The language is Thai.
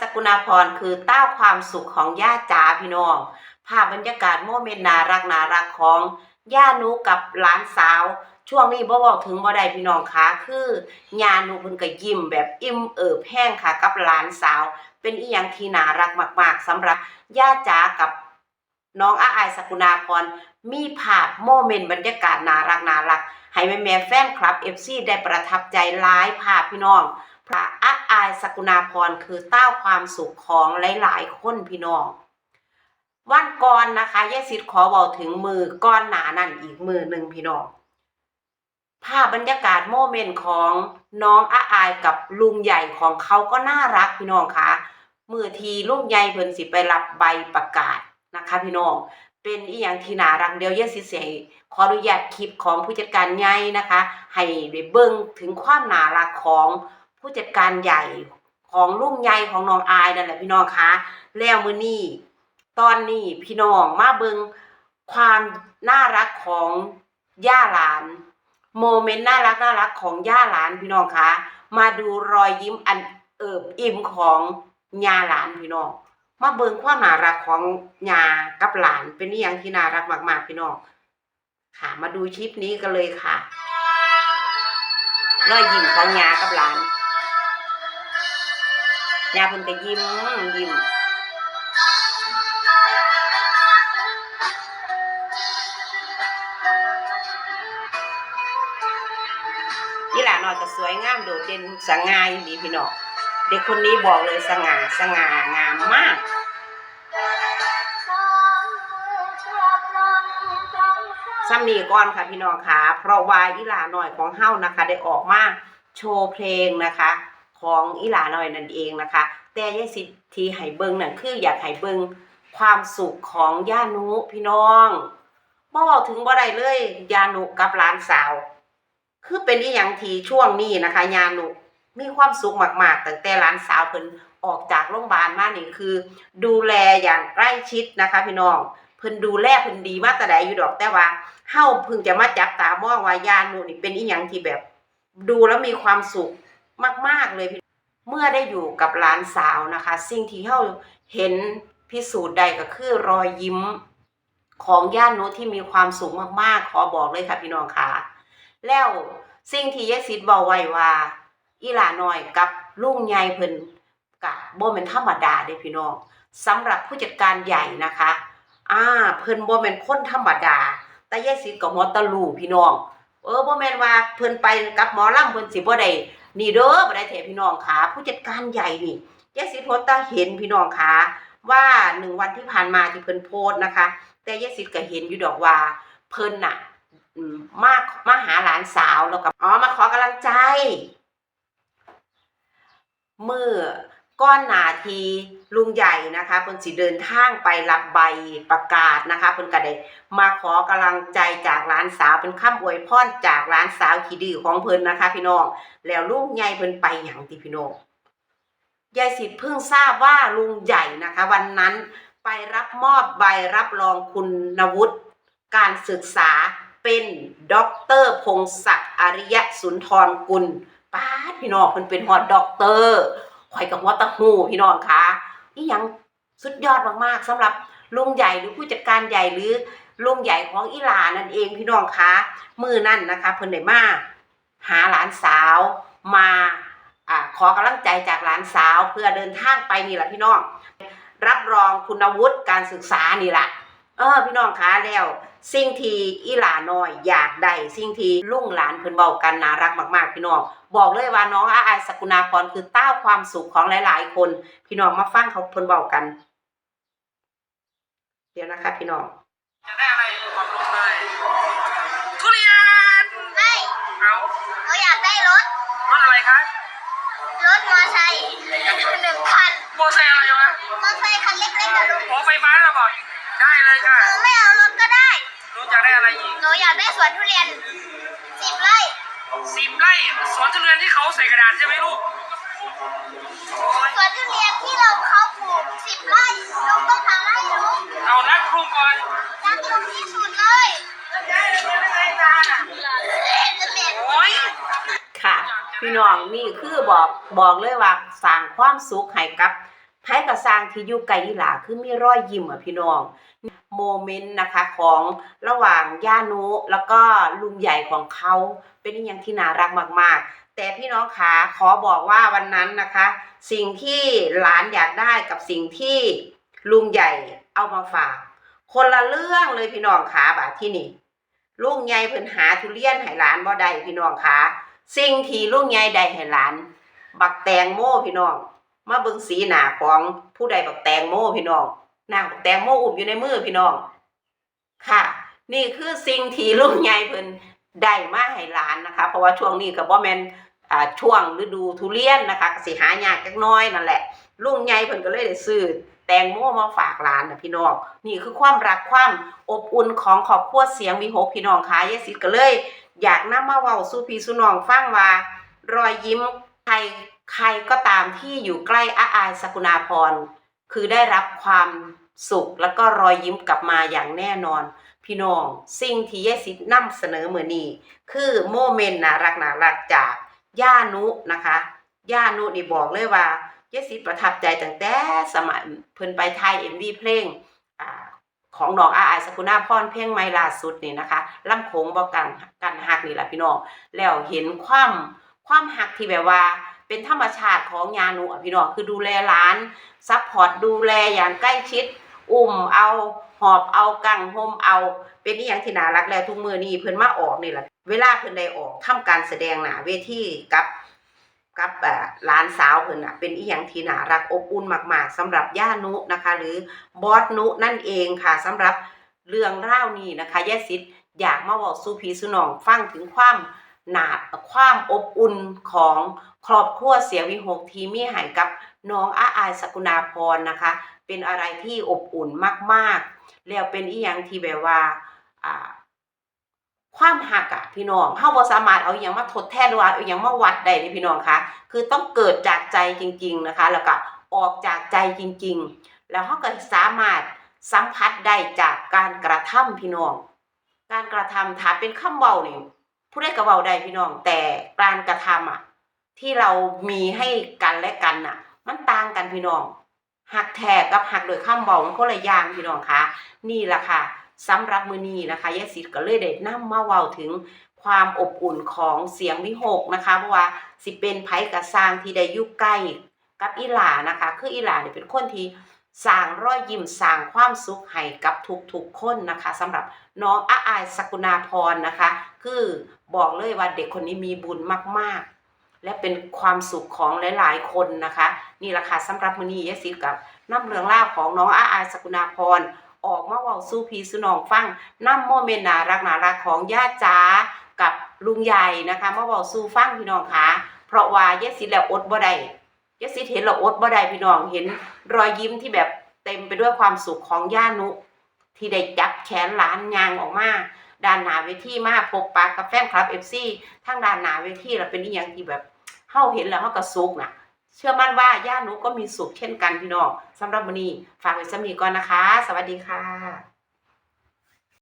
สกุณาพรคือเต้าความสุขของย่าจ๋าพี่น้อง ภาพบรรยากาศโมเมนต์น่ารักน่ารักของย่านุกับหลานสาว ช่วงนี้บ่บอกถึงบ่ได้พี่น้องคะคือย่านุเพิ่นก็ยิ้มแบบอิ่มเอิบแห้งค่ะกับหลานสาว เป็นอีหยังที่น่ารักมาก ๆสำหรับย่าจ๋ากับน้องอาอายสกุณาพรมีภาพโมเมนต์บรรยากาศน่ารักน่ารักให้แม่ๆแฟนคลับ FC ได้ประทับใจหลายภาพพี่น้อง พระอาอายสกุณาพรคือเต้าความสุขของหลายๆคนพี่น้อง วันก่อนนะคะยายสิทธิ์ขอบอกถึงมือก้อนหนานั่นอีกมือหนึ่งพี่น้องภาพบรรยากาศโมเมนต์ของน้องอาอายกับลุงใหญ่ของเขาก็น่ารักพี่น้องคะมือทีลุงใหญ่เพิ่นสิไปรับใบประกาศนะคะ พี่น้อง เป็นอีหยังที่น่ารักเดียวยายสิเสียขออนุญาตคลิปของผู้จัดการใหญ่นะคะ ให้ได้เบิ่งถึงความน่ารักของ ผู้จัดการใหญ่ของลุงใหญ่ของน้องอายนั่นแหละพี่น้องคะแล้วมื้อนี้ตอนนี้พี่น้องมาเบิงความน่ารักของย่าหลาน โมเมนต์น่ารักน่ารักของย่าหลานพี่น้องคะมาดูรอยยิ้มอันเอิบอิ่มของยาหลานพี่น้องมาเบิงความน่ารักของยากับหลานเป็นอหย่างที่น่ารักมากๆพี่น้องค่ะ มาดูคลิปนี้กันเลยค่ะรอยยิ้มของยากับหลาน ยาเพิ่นก็ยิ้มยิ้มนี่แหละน้อยก็สวยงามโดดเด่นสง่าอยู่ดีพี่น้องเด็กคนนี้บอกเลยสง่าสง่างามมากซ้ำนี้ก่อนค่ะพี่น้องค่ะ เพราะว่าอีหลาหน่อยของเฮ้านะคะ ได้ออกมาโชว์เพลงนะคะ ของอีหลาหน่อยนั่นเองนะคะ แต่ยายสิทธิ์ที่ให้เบิงนั่นคืออยากให้เบิงความสุขของย่านุพี่น้องบ่เว้าถึงบ่ได้เลยยานุกับหลานสาว คือเป็นอีหยังทีช่วงนี้นะคะยานุมีความสุขมากๆตั้งแต่หลานสาวเพิ่นออกจากโรงพยาบาลมานี่คือ ดูแลอย่างใกล้ชิดนะคะ พี่น้องเพิ่นดูแลเพิ่นดีมากแต่ใดอยู่ดอกแต่ว่าเฮาเพิ่งจะมาจับตามองว่ายานูนี่เป็นอีหยังที่แบบ ดูแล้วมีความสุข มาก ๆเลยพี่เมื่อได้อยู่กับหลานสาวนะคะ สิ่งที่เฮาเห็นพิสูจน์ได้ก็คือรอยยิ้มของย่านุที่มีความสุขมากๆ ขอบอกเลยค่ะพี่น้องค่ะ แล้วสิ่งที่ยายสิทธิ์บอกไว้ว่าอีหลาน้อยกับลุงใหญ่เพิ่นกะบ่แม่นธรรมดาเด้พี่น้องสำหรับผู้จัดการใหญ่นะคะ อ่า เพิ่นบ่แม่นคนธรรมดา แต่ยายสิทธิ์ก็หัวตะลูพี่น้อง เออบ่แม่นว่าเพิ่นไปกับหมอลำเพิ่นสิบ่ได้ นี่เด้อบ่ได้แท้พี่น้องค่ะผู้จัดการใหญ่นี่เจสิทธิ์หัวตาเห็นพี่น้องค่ะว่าหนึ่งวันที่ผ่านมาที่เพิ่นโพสนะคะ แต่ยายสิทธิ์ก็เห็นอยู่ดอกว่าเพิ่นน่ะมมามาหาหลานสาวแล้วก็อ๋อมาขอกำลังใจเมื่อ ก้อนหนาทีลุงใหญ่นะคะเพิ่นสิเดินทางไปรับใบประกาศนะคะเพิ่นก็ได้มาขอกำลังใจจากหลานสาวเป็นคำอวยพรจากหลานสาวขี้ดื้อของเพิ่นนะคะ พี่น้องแล้วลุงใหญ่เพิ่นไปหยังติพี่น้องยายสิทธิ์เพิ่งทราบว่าลุงใหญ่นะคะ วันนั้นไปรับมอบใบรับรองคุณวุฒิการศึกษาเป็นด็อกเตอร์พงศักดิ์อริยสุนทรกุลป้าพี่น้องเพิ่นเป็นฮอดด็อกเตอร์ ข่อยกับหัวตะหูพี่น้องคะนี่ยังสุดยอดมากๆสำหรับลุงใหญ่หรือผู้จัดการใหญ่หรือลุงใหญ่ของอีหลานั่นเองพี่น้องคะมือนั่นนะคะเพิ่นได้มาหาหลานสาวมาอขอกำลังใจจากหลานสาวเพื่อเดินทางไปนี่แหละพี่น้อง รับรองคุณวุฒิการศึกษานี่แหละเออพี่น้องคะแล้ว สิ่งที่อีหลาน้อยอยากได้สิ่งที่ลุงหลานเพิ่นเว้ากันน่ารักมากๆ พี่น้องบอกเลยว่าน้องอาอายสกุณาพรคือเต้าความสุขของหลายๆ คน พี่น้องมาฟังเขาเพิ่นเว้ากัน เดี๋ยวนะคะ พี่น้องจะได้อะไรบอกลุงเลยทุเรียนไม่เอาหนูอยากได้รถรถอะไรคะรถมอไซค์หนึ่งคันโมอไซค์อะไรวะมอไซค์คันเล็กๆกับลุงหัวไฟฟ้าเราบอก ได้เลยค่ะ หนูไม่เอารถก็ได้ลุงจะได้อะไรอีกหนูอยากได้สวนทุเรียนสิบไร่สิบไร่สวนทุเรียนที่เขาใส่กระดาษใช่ไหมลูกโอ้ยสวนทุเรียนที่เราเขาปลูกสิบไร่ลุงต้องทำให้หนูเอานัดครูก่อนรักลุงที่สุดเลยจะเด็ดโอ้ยค่ะ พี่น้องนี่คือบอกบอกเลยว่าสร้างความสุขให้กับ ไผก็สร้างที่อยู่ไกลอีหลาคือมีรอยยิ้มอะพี่น้องโมเมนต์นะคะของระหว่างย่านุแล้วก็ลุงใหญ่ของเขาเป็นอย่างที่น่ารักมาก ๆ แต่พี่น้องขาขอบอกว่าวันนั้นนะคะ สิ่งที่หลานอยากได้กับสิ่งที่ลุงใหญ่เอามาฝาก คนละเรื่องเลยพี่น้องขาบาดที่นี่ลุงใหญ่เพิ่นหาทุเรียนให้หลานบ่ได้พี่น้องขาสิ่งที่ลุงใหญ่ได้ให้หลาน บักแตงโมพี่น้อง มาเบิ่งสีหน้าของผู้ใดบักแตงโมพี่น้องนาบักแตงโมอุ้มอยู่ในมือพี่น้อง ค่ะ นี่คือสิ่งที่ลุงใหญ่เพิ่นได้มาให้หลานนะคะ เพราะว่าช่วงนี้ก็บ่แม่นอ่าช่วงฤดูทุเรียนนะคะสิหายากจักน้อยนั่นแหละลุงใหญ่เพิ่นก็เลยได้ซื้อแตงโมมาฝากหลานนะพี่น้องนี่คือความรักความอบอุ่นของครอบครัวเสียงมีหกพี่น้องค่ะยายสิก็เลย อยากนำมาเว้าสู่พี่สู่น้องฟังว่ารอยยิ้มใคร ใครก็ตามที่อยู่ใกล้อาอายสกุณาพร คือได้รับความสุขแล้วก็รอยยิ้มกลับมาอย่างแน่นอน พี่น้องสิ่งที่ยายสิทธิ์นำเสนอมือนี้คือโมเมนต์น่ารักน่ารักจากย่านุนะคะย่านุนี่บอกเลยว่ายายสิทธิ์ประทับใจตั้งแต่สมัยเพิ่นไปไทยเอ็มวีเพลงอ่าของน้องอาอายสกุณาพรเพลงไม่ล่าสุดนี่นะคะลำโขงบอกกันกันฮักนี่แหละพี่น้องแล้วเห็นความความหักที่แบบว่า เป็นธรรมชาติของยานุอะพี่น้องคือดูแลร้านซัพพอร์ตดูแลอย่างใกล้ชิด อุ้มเอาหอบเอากังห่มเอา เป็นอหย่างที่น่ารักแล้วทุกมือนี้เพิ่นมาออกนี่แหละเวลาเพิ่นได้ออกทำการแสดงหนาเวทีกับกับเอ่อหลานสาวเพิ่นน่ะเป็นอีหยังที่น่ารักอบอุ่นมาก ๆสำหรับย่านุนะคะ หรือบอสนุนั่นเองค่ะสำหรับเรื่องเล่านี้นะคะยายสิทธิ์อยากมาบอกสู่พีสู่น้องฟังถึงความ หนาดความอบอุ่นของครอบครัวเสียวิหกทีมีให้กับน้องอาอายสกุณาพรนะคะ เป็นอะไรที่อบอุ่นมากๆ แล้วเป็นอีหยังที่แบบว่าความหักอะพี่น้องเฮาบ่สามารถเอาอหยังมาทดแทนหรือว่าเอาอหยังมาวัดได้นี่พี่น้องคะคือต้องเกิดจากใจจริง ๆนะคะ แล้วก็ออกจากใจจริง ๆ แล้วเฮาก็สามารถสัมผัสได้จากการกระทำพี่น้อง การกระทำถ้าเป็นคำเว้านี่ ผู้ใดก็เว้าได้พี่น้อง แต่การกระทำอะที่เรามีให้กันและกันน่ะ มันต่างกันพี่น้องหักแท้กับหักโดยคำเว้ามันคนละอย่างพี่น้องคะนี่แหละค่ะสำหรับมือนี้นะคะยายสิทธิ์ก็เลยได้นำมาเว้าถึงความอบอุ่นของเสียงวิหกนะคะเพราะว่าสิเป็นไผกระสร้างที่ได้อยู่ใกล้กับอีหลานะคะ คืออีหลาเนี่ยเป็นคนที่ สร้างรอยยิ้มสร้างความสุขให้กับทุกๆคนนะคะสำหรับน้องอาอายสกุณาพรนะคะ คือบอกเลยว่าเด็กคนนี้มีบุญมากๆ และเป็นความสุขของหลายๆ คนนะคะ นี่แหละค่ะสำหรับมือนี้ยายสิกับน้ำเรืองราของน้องอาอายสกุณาพรออกมาเว้าสู่พีสนองฟังน้ำโมเมนต์น่ารักนารักของย่าจ๋ากับลุงใหญ่นะคะมาเว้าสู่ฟังพี่น้องค่ะเพราะว่ายายสิแล้วอดบ่ได้ ยายสิทธิ์เห็นแล้วอดบ่ได้พี่น้องเห็นรอยยิ้มที่แบบเต็มไปด้วยความสุขของย่านุ ที่ได้จับแขนหลานยางออกมาด้านหน้าเวทีมาพบปะกับแฟนคลับ FC ทั้งด้านหน้าเวทีแล้วเป็นอีหยังที่แบบเฮาเห็นแล้วเฮาก็สุขน่ะเชื่อมั่นว่าย่านุก็มีสุขเช่นกันพี่น้องสำหรับวันนี้ฝากไว้สำนีก่อนนะคะ สวัสดีค่ะ